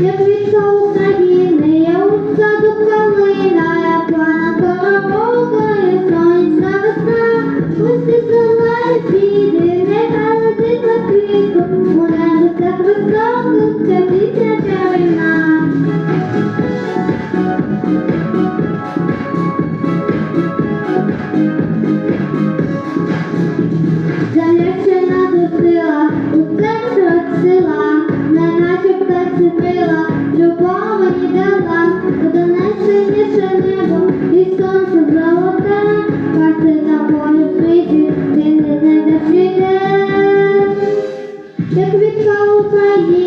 як вітка України, я урця до калина, плана парабога, я сонця весна, усі села і піди, нехай летить на квітку, у небо так високо, ця війна. Земля ще нас у тебе сила, не наче птаці Sacrificou pra mim.